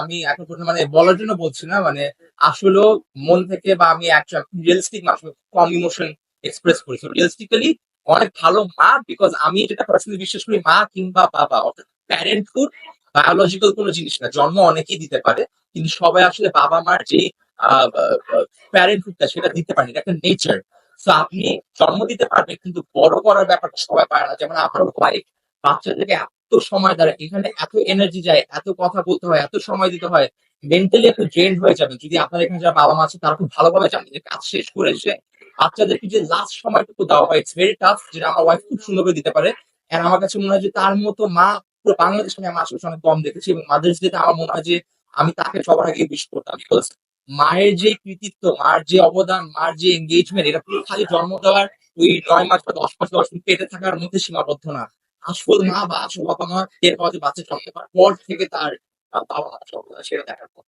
আমি এখন পর্যন্ত মানে বলার জন্য বলছি না মানে আসলেও মন থেকে বা আমি রিয়েলিস্টিক কম ইমোশন এক্সপ্রেস করি। রিয়েলিস্টিক্যালি অনেক ভালো মা বিকজ আমি যেটা পার্সোনালি বিশ্বাস করি, মা কিংবা বাবা প্যারেন্টহুড বায়োলজিক্যাল কোনো জিনিস না, জন্ম অনেকেই দিতে পারে, কিন্তু সবাই আসলে বাবা মার যে প্যারেন্টহুডটা সেটা দিতে পারে এটা একটা নেচার তো আপনি জন্ম দিতে পারবেন, কিন্তু বড় করার ব্যাপারটা সবাই পারে না। যেমন আপনার ওয়াইফ বাচ্চাদেরকে এত সময় দ্বারা এখানে এত এনার্জি যায়, এত কথা বলতে হয়, এত সময় দিতে হয় মেন্টালি একটু ড্রেন হয়ে যাবেন। যদি আপনার এখানে যারা বাবা মা আছে, তারা খুব ভালোভাবে জানেন যে কাজ শেষ করে বাচ্চাদেরকে যে লাস্ট সময়টুকু দেওয়া হয় ইটস ভেরি টাফ যেটা আমার ওয়াইফ খুব সুন্দর করে দিতে পারে। আর আমার কাছে মনে হয় যে তার মতো মা পুরো বাংলাদেশে আমি আমার আশেপাশে অনেক কম দেখেছি এবং মাদার্স ডেতে আমার মনে হয় যে আমি তাকে সবার আগে বিশ করতাম বিকজ মায়ের যে কৃতিত্ব, মার যে অবদান, মার যে এঙ্গেজমেন্ট এটা পুরো খালি জন্ম দেওয়ার ওই নয় মাস বা দশ মাস, দশ পেটে থাকার মধ্যে সীমাবদ্ধ না। আসল মা বা আসল বাবা মা এর পরে বাচ্চা থাকতে পারে পর থেকে তার বাবা সেটা দেখার পর